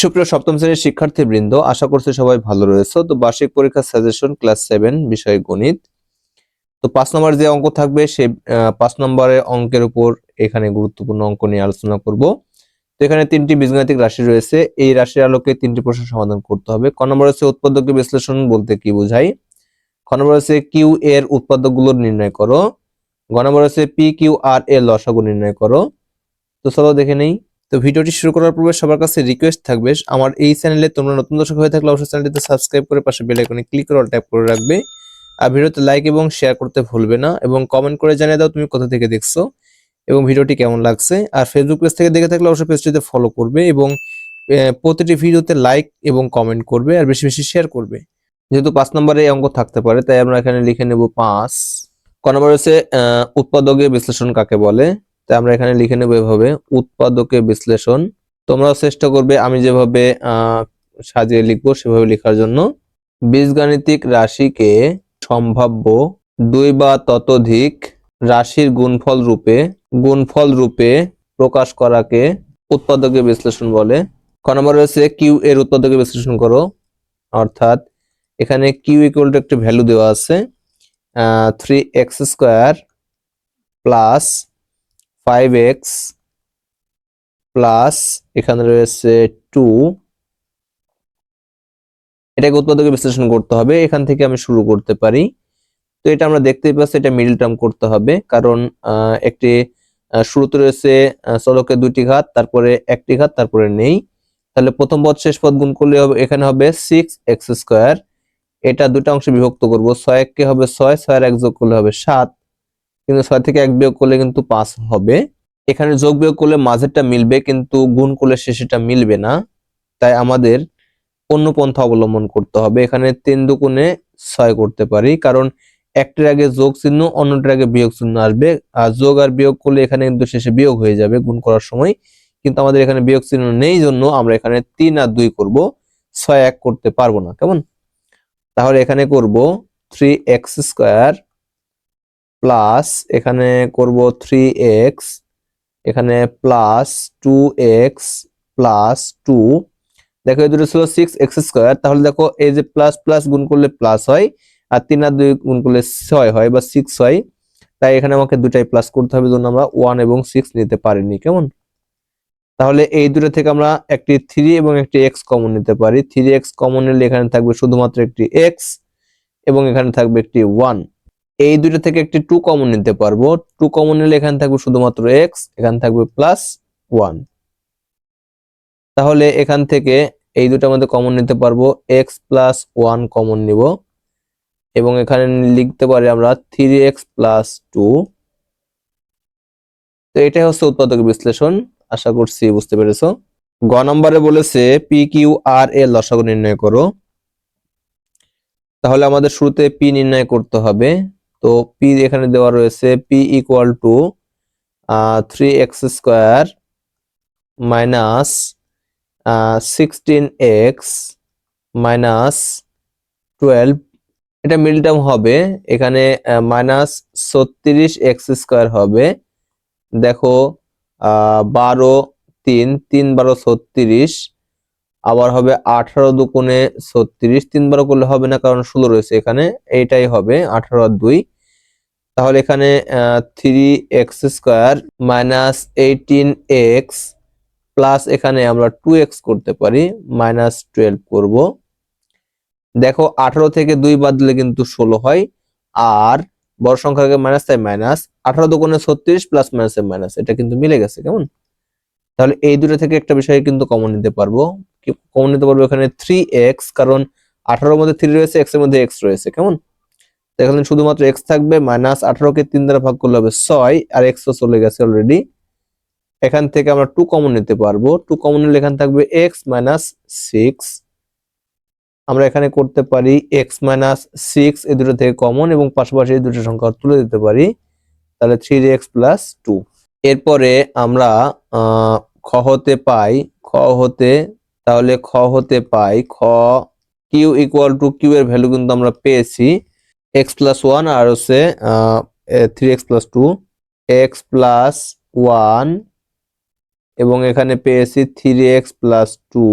সুপ্রিয় সপ্তম শ্রেণির শিক্ষার্থীবৃন্দ আশা করছি সবাই ভালো রয়েছে। তো বার্ষিক পরীক্ষা সাজেশন ক্লাস সেভেন বিষয় গণিত। তো পাঁচ নম্বর যে অঙ্ক থাকবে আহ, পাঁচ নম্বরের অঙ্কের উপর এখানে গুরুত্বপূর্ণ অঙ্ক নিয়ে আলোচনা করব। তো এখানে তিনটি বীজগাণিতিক রাশি রয়েছে। এই রাশির আলোকে তিনটি প্রশ্ন সমাধান করতে হবে। ক নম্বর হচ্ছে উৎপাদক বিশ্লেষণ বলতে কি বোঝায়? খ নম্বর হচ্ছে কিউ এর উৎপাদক উৎপাদকগুলো নির্ণয় করো। গ নম্বর হচ্ছে পি কিউ আর এর লসাগু নির্ণয় করো। তো চলো দেখে নেই। তো ভিডিওটি শুরু করার পূর্বে সবার কাছে রিকোয়েস্ট থাকবে আমার এই চ্যানেলে তোমরা নতুন দর্শক হয়ে থাকলে অবশ্যই চ্যানেলটিতে সাবস্ক্রাইব করে পাশে বেল আইকনে ক্লিক করে অল ট্যাপ করে রাখবে। আর ভিডিওতে লাইক এবং শেয়ার করতে ভুলবে না এবং কমেন্ট করে জানিয়ে দাও তুমি কোথা থেকে দেখছ এবং ভিডিওটি কেমন লাগছে। আর ফেসবুক পেজ থেকে দেখে থাকলে অবশ্যই পেজটিতে ফলো করবে এবং প্রতিটি ভিডিওতে লাইক এবং কমেন্ট করবে আর বেশি বেশি শেয়ার করবে। যেহেতু পাঁচ নম্বরে অঙ্ক থাকতে পারে তাই আমরা এখানে লিখে নেব পাঁচ। ক নম্বর হচ্ছে আহ, উৎপাদকের বিশ্লেষণ কাকে বলে? তাই আমরা এখানে লিখে নেব এভাবে উৎপাদকের বিশ্লেষণ। তোমরাও চেষ্টা করবে আমি যেভাবে সাজিয়ে লিখব সেভাবে লেখার জন্য। বীজগাণিতিক রাশিকে সম্ভাব্য দুই বা ততোধিক রাশির গুণফল রূপে গুণফল রূপে প্রকাশ করাকে উৎপাদকের বিশ্লেষণ বলে। ক নম্বর রয়েছে কিউ এর উৎপাদকের বিশ্লেষণ করো। অর্থাৎ এখানে কিউ ইকুয়াল টু একটি ভ্যালু দেওয়া আছে three x square plus five x plus এখানে রয়েছে টু এটাকে উৎপাদকে বিশ্লেষণ করতে হবে, এখান থেকে আমি শুরু করতে পারি। তো এটা আমরা দেখতেই পাচ্ছি, এটা মিডল টার্ম করতে হবে, কারণ একটি শুরুতে রয়েছে চলকের দুটি ঘাত, তারপরে একটি ঘাত, তারপরে নেই। তাহলে প্রথম পদ, শেষ পদ গুণ করলে হবে, এখানে হবে সিক্স এক্স স্কোয়ার এটা দুটা অংশে বিভক্ত করব, ছয় এককে হবে ছয়, ছয়ের এক যোগ করলে হবে সাত। কিন্তু ছয় থেকে এক বিয়োগ করলে কিন্তু পাঁচ হবে। এখানে যোগ বিয়োগ করলে মাঝেরটা মিলবে, কিন্তু গুণ করলে শেষেটা মিলবে না। তাই আমাদের অন্য পন্থা অবলম্বন করতে হবে। এখানে তিন দুগুণে ছয় করতে পারি, কারণ একটির আগে যোগ চিহ্ন, অন্যটির আগে বিয়োগ চিহ্ন আসবে। আর যোগ আর বিয়োগ করলে এখানে কিন্তু শেষে বিয়োগ হয়ে যাবে গুণ করার সময়। কিন্তু আমাদের এখানে বিয়োগ চিহ্ন নেই জন্য আমরা এখানে তিন আর দুই করব, ছয় এক করতে পারব না। কেমন? তাহলে এখানে করব থ্রি এক্স স্কোয়ার প্লাস এখানে করব থ্রি এক্স এখানে plus two x plus two দেখো এই দুটো ছিল সিক্স এক্স স্কোয়ার তাহলে দেখো এই যে প্লাস প্লাস গুণ করলে প্লাস হয়, আর তিন আর দুই গুণ করলে ছয় হয় বা সিক্স হয়। তাই এখানে আমাকে দুটাই প্লাস করতে হবে জন্য আমরা ওয়ান এবং সিক্স নিতে পারিনি, কেমন? তাহলে এই দুটো থেকে আমরা একটি থ্রি এবং একটি এক্স কমন নিতে পারি। থ্রি এক্স কমন নিলে এখানে থাকবে শুধুমাত্র একটি এক্স এবং এখানে থাকবে একটি ওয়ান এই দুটো থেকে একটি টু কমন নিতে পারব। টু কমন নিলে এখানে থাকবে শুধুমাত্র এক্স এখানে থাকবে প্লাস ওয়ান তাহলে এখান থেকে এই দুটো আমাদের কমন নিতে পারব। এক্স প্লাস ওয়ান কমন নিব। এবং এখানে লিখতে পারি আমরা থ্রি এক্স প্লাস টু তো এটাই হচ্ছে উৎপাদক বিশ্লেষণ। আশা করছি বুঝতে পেরেছ। গ নম্বরে বলেছে পি কিউ আর এর লসাগু নির্ণয় করো। তাহলে আমাদের শুরুতে পি নির্ণয় করতে হবে। তো পি এখানে দেওয়া রয়েছে P equal to three x square minus sixteen x minus twelve এটা মিল হবে। এখানে মাইনাস ছত্রিশ এক্স স্কোয়ার হবে। দেখো বারো, তিন তিন বারো ছত্রিশ। আবার হবে আঠারো দুগুণে ছত্রিশ। তিন বারো করলে হবে না, কারণ ষোলো রয়েছে এখানে। এইটাই হবে আঠারো আর দুই। তাহলে এখানে three x square minus eighteen x plus এখানে আমরা টু এক্স করতে পারি মাইনাস টুয়েলভ করব। দেখো, আঠারো থেকে দুই বাদ দিলে কিন্তু ষোলো হয়, আর বড় সংখ্যাকে মাইনাস তাই মাইনাস আঠারো দুগুণে ছত্রিশ প্লাস মাইনাস মাইনাস এটা কিন্তু মিলে গেছে, কেমন? তাহলে এই দুটো থেকে একটা বিষয় কিন্তু কমন নিতে পারব। কমন নিতে পারব এখানে থ্রি এক্স কারণ আঠারোর মধ্যে থ্রি রয়েছে এক্সের মধ্যে এক্স রয়েছে, কেমন? এখানে শুধুমাত্র এক্স থাকবে, মাইনাস আঠারোকে তিন দ্বারা ভাগ করলে হবে ছয়, আর এক্স তো চলে গেছে অলরেডি এখান থেকে আমরা টু কমন নিতে পারব। টু কমন নিলে এখানে থাকবে এক্স মাইনাস সিক্স আমরা এখানে করতে পারি এক্স মাইনাস সিক্স এই দুটো থেকে কমন এবং পাশাপাশি এই দুটো সংখ্যা তুলে দিতে পারি। তাহলে থ্রি এক্স প্লাস টু এরপরে আমরা খ হতে পাই, খ হতে, তাহলে খ হতে পাই, খ কিউ ইকুয়াল টু কিউ এর ভ্যালু কিন্তু আমরা পেয়েছি। এক্স প্লাস ওয়ান আর হচ্ছে three x plus two x plus one এবং এখানে পেয়েছি থ্রি এক্স প্লাস টু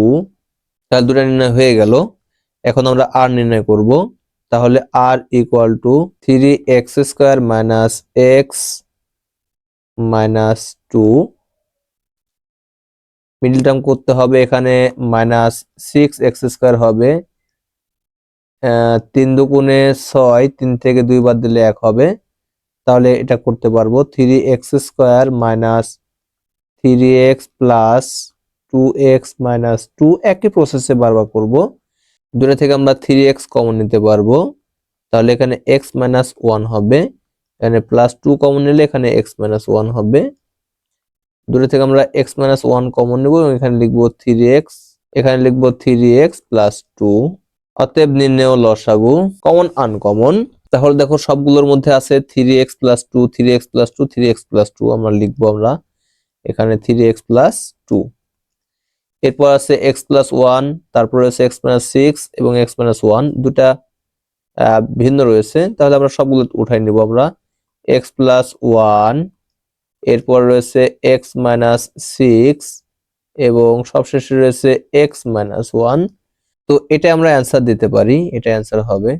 তাহলে দুটা নির্ণয় হয়ে গেল। এখন আমরা আর নির্ণয় করব। তাহলে R equal to three x square minus x minus two middle term করতে হবে এখানে মাইনাস সিক্স এক্স স্কোয়ার হবে। তিন দুগুণে ছয়, তিন থেকে দুই বাদ দিলে এক হবে। তাহলে এটা করতে পারব three x square minus three x plus two x minus two একই প্রসেসে বারবার করব। দুটো থেকে আমরা থ্রি এক্স কমন নিতে পারব। তাহলে এখানে এক্স মাইনাস ওয়ান হবে। এখানে প্লাস টু কমন নিলে এখানে এক্স মাইনাস ওয়ান হবে। দুটো থেকে আমরা এক্স মাইনাস ওয়ান কমন নেব এবং এখানে লিখব থ্রি এক্স এখানে লিখব থ্রি এক্স প্লাস টু অতএব নির্ণেয় লসাগু কমন আনকমন তাহলে দেখো সবগুলোর মধ্যে আছে three x plus two three x plus two three x plus two আমরা লিখব আমরা এখানে থ্রি এক্স প্লাস টু এরপর আছে এক্স প্লাস ওয়ান তারপর আছে এক্স মাইনাস সিক্স এবং এক্স মাইনাস ওয়ান দুটা ভিন্ন রয়েছে। তাহলে আমরা সবগুলো উঠাই নিব আমরা। এক্স প্লাস ওয়ান এরপর রয়েছে এক্স মাইনাস সিক্স এবং সবশেষে রয়েছে এক্স মাইনাস ওয়ান তো এটা আমরা অ্যান্সার দিতে পারি এটা অ্যান্সার হবে।